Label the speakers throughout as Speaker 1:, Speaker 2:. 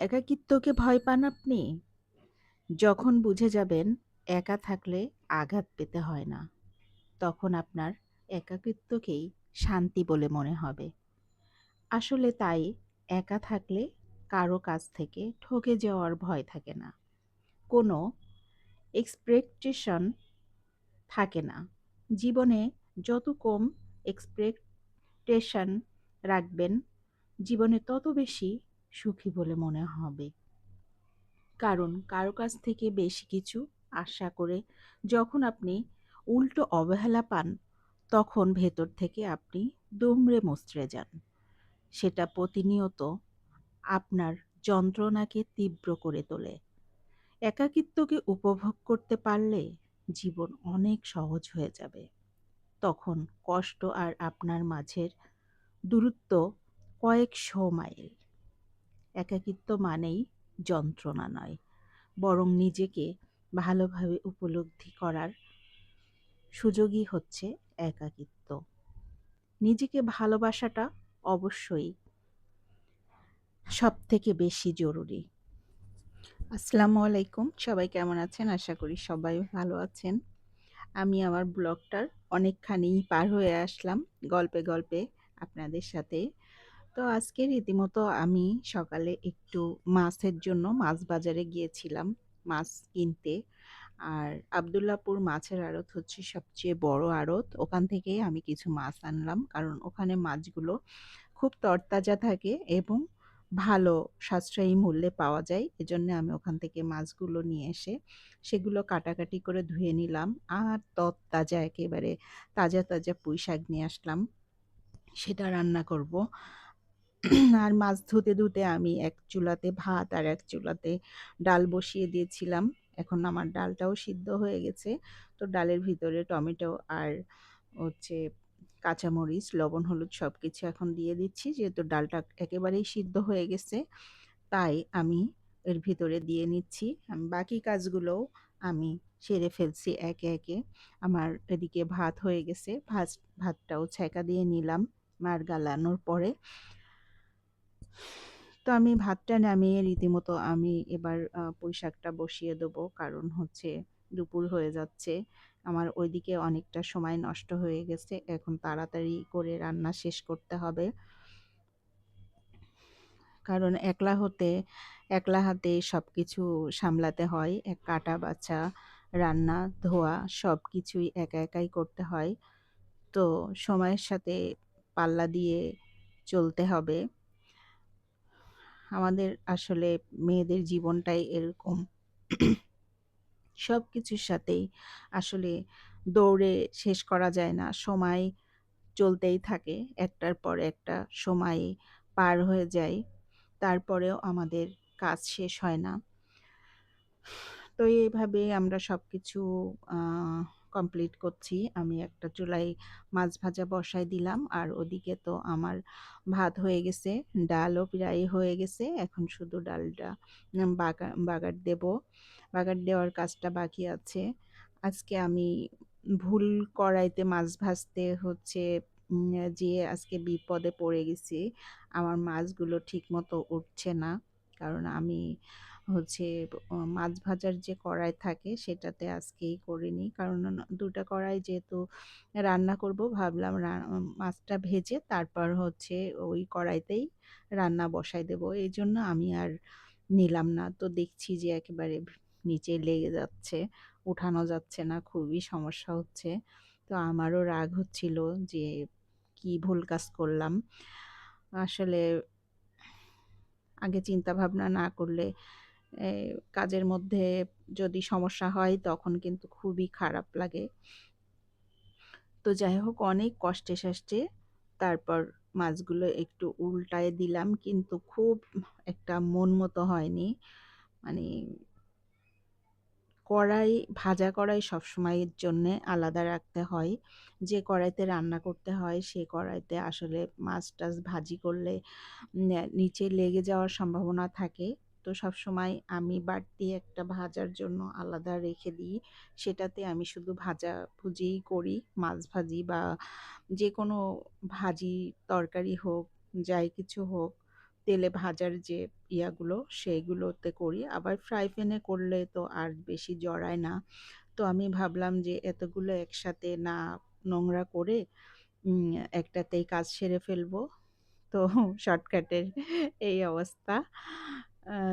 Speaker 1: একাকিত্বকে ভয় পান আপনি? যখন বুঝে যাবেন একা থাকলে আঘাত পেতে হয় না, তখন আপনার একাকিত্বকেই শান্তি বলে মনে হবে। আসলে তাই একা থাকলে কারও কাছ থেকে ঠকে যাওয়ার ভয় থাকে না। কোনো এক্সপেকটেশন থাকে না। জীবনে যত কম এক্সপেকটেশন রাখবেন, জীবনে তত বেশি সুখী বলে মনে হবে। কারণ কারও কাছ থেকে বেশি কিছু আশা করে যখন আপনি উল্টো অবহেলা পান, তখন ভেতর থেকে আপনি দুমড়ে মুচড়ে যান। সেটা প্রতিনিয়ত আপনার যন্ত্রণাকে তীব্র করে তোলে। একাকিত্বকে উপভোগ করতে পারলে জীবন অনেক সহজ হয়ে যাবে। তখন কষ্ট আর আপনার মাঝের দূরত্ব কয়েকশো মাইল। একাকিত্ব মানেই যন্ত্রণা নয়, বরং নিজেকে ভালোভাবে উপলব্ধি করার সুযোগই হচ্ছে একাকিত্ব। নিজেকে ভালোবাসাটা অবশ্যই সবথেকে বেশি জরুরি। আসসালামু আলাইকুম। সবাই কেমন আছেন? আশা করি সবাই ভালো আছেন। আমি আমার ব্লগটার অনেকখানি পার হয়ে আসলাম গল্পে, গল্পে আপনাদের সাথে। তো আজকে রীতিমতো আমি সকালে একটু মাছের জন্য মাছ বাজারে গিয়েছিলাম মাছ কিনতে। আর আবদুল্লাপুর মাছের আড়ত হচ্ছে সবচেয়ে বড় আড়ত। ওখান থেকেই আমি কিছু মাছ আনলাম। কারণ ওখানে মাছগুলো খুব তরতাজা থাকে এবং ভালো সাশ্রয়ী মূল্যে পাওয়া যায়। এজন্য আমি ওখান থেকে মাছগুলো নিয়ে এসে সেগুলো কাটাকাটি করে ধুয়ে নিলাম। আর তরতাজা একেবারে তাজা, তাজা পুঁই শাক নিয়ে আসলাম। সেটা রান্না করব। আর মাছ ধুতে, ধুতে আমি এক চুলাতে ভাত আর এক চুলাতে ডাল বসিয়ে দিয়েছিলাম। এখন আমার ডালটাও সিদ্ধ হয়ে গেছে। তো ডালের ভিতরে টমেটো আর হচ্ছে কাঁচামরিচ, লবণ, হলুদ সব কিছু এখন দিয়ে দিচ্ছি। যেহেতু ডালটা একেবারেই সিদ্ধ হয়ে গেছে, তাই আমি এর ভিতরে দিয়ে নিচ্ছি। বাকি কাজগুলোও আমি সেরে ফেলছি একে, একে। আমার এদিকে ভাত হয়ে গেছে। ভাত ভাতটাও ছ্যাঁকা দিয়ে নিলাম মার গালানোর পরে। তো আমি ভাতটা নামিয়ে রীতিমতো আমি এবার পুঁই শাকটা বসিয়ে দেবো। কারণ হচ্ছে দুপুর হয়ে যাচ্ছে। আমার ওইদিকে অনেকটা সময় নষ্ট হয়ে গেছে। এখন তাড়াতাড়ি করে রান্না শেষ করতে হবে। কারণ একলা হতে একলা হাতে সব কিছু সামলাতে হয়। এক কাটা বাছা, রান্না, ধোয়া সব কিছুই একা একাই করতে হয়। তো সময়ের সাথে পাল্লা দিয়ে চলতে হবে। আমাদের আসলে মেয়েদের জীবনটাই এরকম। সব কিছুর সাথেই আসলে দৌড়ে শেষ করা যায় না। সময় চলতেই থাকে। একটার পর একটা সময় পার হয়ে যায়। তারপরেও আমাদের কাজ শেষ হয় না। তো এইভাবে আমরা সবকিছু আ কমপ্লিট করছি। আমি একটা চুলাই মাছ ভাজা বসায় দিলাম। আর ওদিকে তো আমার ভাত হয়ে গেছে। ডালও প্রায় হয়ে গেছে। এখন শুধু ডালটা বাগা, বাগার দেব। বাগার দেওয়ার কাজটা বাকি আছে। আজকে আমি ভুল কড়াইতে মাছ ভাজতে হচ্ছে যে আজকে বিপদে পড়ে গেছি। আমার মাছগুলো ঠিকমতো উঠছে না। কারণ আমি হচ্ছে মাছ ভাজার যে কড়াই থাকে সেটাতে আজকেই করিনি। কারণ ২ টা কড়াই যেহেতু রান্না করব, ভাবলাম মাছটা ভেজে তারপর হচ্ছে ওই কড়াইতেই রান্না বসায় দেব। এই জন্য আমি আর নিলাম না। তো দেখছি যে একেবারে নিচে লেগে যাচ্ছে। উঠানো যাচ্ছে না। খুবই সমস্যা হচ্ছে। তো আমারও রাগ হচ্ছিল যে কি ভুল কাজ করলাম। আসলে আগে চিন্তা ভাবনা না করলে কাজের মধ্যে যদি সমস্যা হয় তখন কিন্তু খুবই খারাপ লাগে। তো যাই হোক, অনেক কষ্টে সাষ্টে তারপর মাছগুলো একটু উল্টায়ে দিলাম। কিন্তু খুব একটা মন মতো হয়নি। মানে কড়াই, ভাজা কড়াই সবসময়ের জন্যে আলাদা রাখতে হয়। যে কড়াইতে রান্না করতে হয় সে কড়াইতে আসলে মাছ-টাছ ভাজি করলে নিচে লেগে যাওয়ার সম্ভাবনা থাকে। তো সব সময় আমি বাড়তি একটা ভাজার জন্য আলাদা রেখে দিই। সেটাতে আমি শুধু ভাজাভুজিই করি। মাছ ভাজি বা যে কোনো ভাজি, তরকারি হোক, যাই কিছু হোক, তেলে ভাজার যে ইয়াগুলো সেইগুলোতে করি। আবার ফ্রাই প্যানে করলে তো আর বেশি জড়ায় না। তো আমি ভাবলাম যে এতগুলো একসাথে না নোংরা করে একটাতেই কাজ সেরে ফেলব। তো শর্টকাটের এই অবস্থা।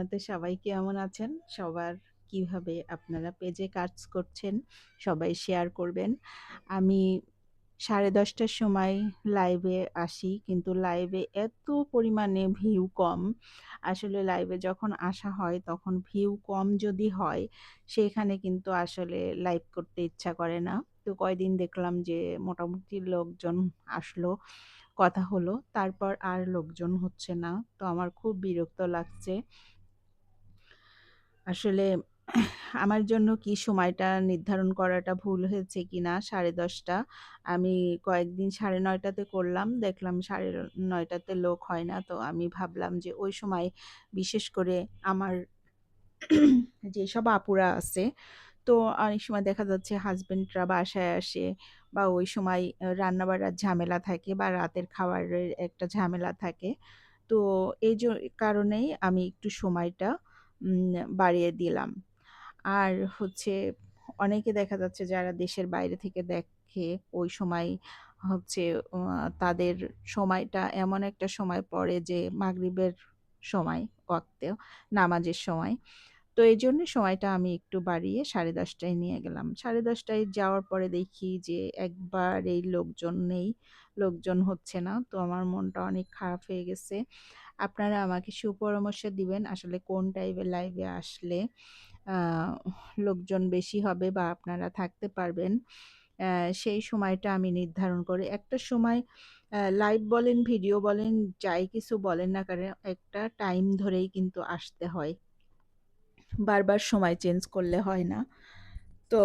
Speaker 1: তো সবাই কেমন আছেন? সবার কীভাবে আপনারা পেজে কাজ করছেন? সবাই শেয়ার করবেন। আমি সাড়ে দশটার সময় লাইভে আসি। কিন্তু লাইভে এত পরিমাণে ভিউ কম। আসলে লাইভে যখন আসা হয় তখন ভিউ কম যদি হয়, সেখানে কিন্তু আসলে লাইভ করতে ইচ্ছা করে না। তো কয়দিন দেখলাম যে মোটামুটি লোকজন আসলো, কথা হলো। তারপর আর লোকজন হচ্ছে না। তো আমার খুব বিরক্ত লাগছে। আসলে আমার জন্য কি সময়টা নির্ধারণ করাটা ভুল হয়েছে কিনা সাড়ে দশটা আমি কয়েকদিন সাড়ে নয়টাতে করলাম। দেখলাম সাড়ে নয়টাতে লোক হয় না। তো আমি ভাবলাম যে ওই সময় বিশেষ করে আমার যেসব আপুরা আছে, তো অনেক সময় দেখা যাচ্ছে হাসব্যান্ডরা বাসায় আসে বা ওই সময় রান্না-বাড়ার ঝামেলা থাকে বা রাতের খাবারের একটা ঝামেলা থাকে। তো এই কারণেই আমি একটু সময়টা বাড়িয়ে দিলাম। আর হচ্ছে অনেকে দেখা যাচ্ছে যারা দেশের বাইরে থেকে দেখে ওই সময় হচ্ছে তাদের সময়টা এমন একটা সময় পড়ে যে মাগরিবের সময়, ওয়াক্তে, নামাজের সময়। তো এই জন্য সময়টা আমি একটু বাড়িয়ে সাড়ে দশটায় নিয়ে গেলাম। সাড়ে দশটায় যাওয়ার পরে দেখি যে একবার এই লোকজন নেই। লোকজন হচ্ছে না। তো আমার মনটা অনেক খারাপ হয়ে গেছে। আপনারা আমাকে সুপরামর্শ দিবেন আসলে কোন টাইপের লাইভে আসলে লোকজন বেশি হবে বা আপনারা থাকতে পারবেন। সেই সময়টা আমি নির্ধারণ করে একটা সময় লাইভ বলেন, ভিডিও বলেন, যাই কিছু বলেন না কেন একটা টাইম ধরেই কিন্তু আসতে হয়। বারবার সময় চেঞ্জ করলে হয় না। তো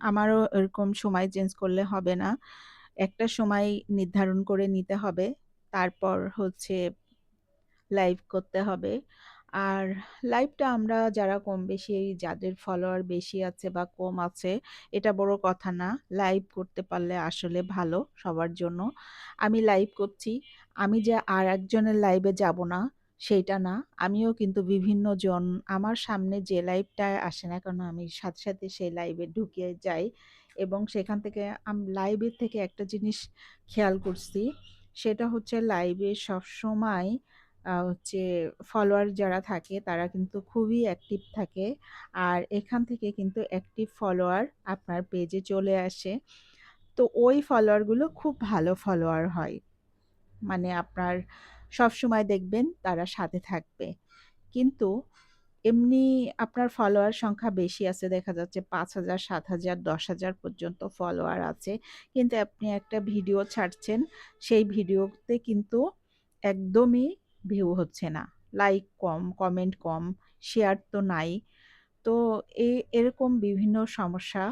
Speaker 1: আমারও এরকম সময় চেঞ্জ করলে হবে না। একটা সময় নির্ধারণ করে নিতে হবে। তারপর হচ্ছে লাইভ করতে হবে। আর লাইভটা আমরা যারা কম-বেশি যাদের ফলোয়ার বেশি আছে বা কম আছে, এটা বড় কথা না। লাইভ করতে পারলে আসলে ভালো সবার জন্য। আমি লাইভ করছি। আমি যে আর একজনের লাইভে যাব না, সেইটা না। আমিও কিন্তু বিভিন্ন জন আমার সামনে যে লাইভটায় আসে না কেন আমি সাথে, সাথে সেই লাইভে ঢুকিয়ে যাই এবং সেখান থেকে লাইভের থেকে একটা জিনিস খেয়াল করছি। সেটা হচ্ছে লাইভে সবসময় আ হচ্ছে ফলোয়ার যারা থাকে তারা কিন্তু খুবই অ্যাক্টিভ থাকে। আর এখান থেকে কিন্তু অ্যাক্টিভ ফলোয়ার আপনার পেজে চলে আসে। তো ওই ফলোয়ারগুলো খুব ভালো ফলোয়ার হয়। মানে আপনার সবসময় দেখবেন তারা সাথে থাকবে। কিন্তু এমনি আপনার ফলোয়ার সংখ্যা বেশি আছে দেখা যাচ্ছে পাঁচ হাজার সাত হাজার দশ হাজার পর্যন্ত ফলোয়ার আছে। কিন্তু আপনি একটা ভিডিও ছাড়ছেন, সেই ভিডিওতে কিন্তু একদমই ভিউ হচ্ছে না। লাইক কম, কমেন্ট কম, শেয়ার তো নাই। তো এই এরকম বিভিন্ন সমস্যা।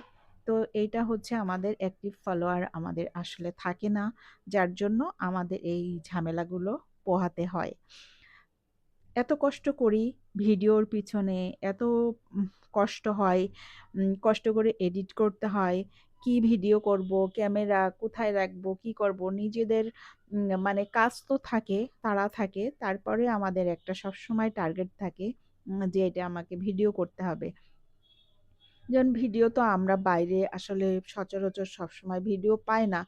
Speaker 1: তো এইটা হচ্ছে আমাদের অ্যাক্টিভ ফলোয়ার আমাদের আসলে থাকে না। যার জন্য আমাদের এই ঝামেলাগুলো পোহাতে হয়। এত কষ্ট করি ভিডিওর পিছনে, এত কষ্ট হয়। কষ্ট করে এডিট করতে হয়। কি ভিডিও করব, ক্যামেরা কোথায় রাখব, কি করব নিজেদের মানে কাজ তো থাকে, তারা থাকে। তারপরে আমাদের একটা সবসময় টার্গেট থাকে যে এটা আমাকে ভিডিও করতে হবে। যেমন ভিডিও তো আমরা বাইরে আসলে সচরাচর সবসময় ভিডিও পাই না।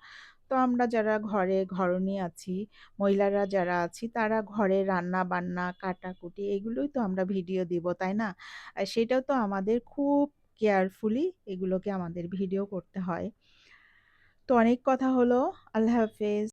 Speaker 1: তো আমরা যারা ঘরে ঘরণী আছি, মহিলারা যারা আছি তারা ঘরে রান্না-বান্না, কাটাকুটি এগুলোই তো আমরা ভিডিও দিব, তাই না? সেটাও তো আমাদের খুব কেয়ারফুলি এগুলোকে আমাদের ভিডিও করতে হয়। তো অনেক কথা হলো। আল্লাহ হাফেজ।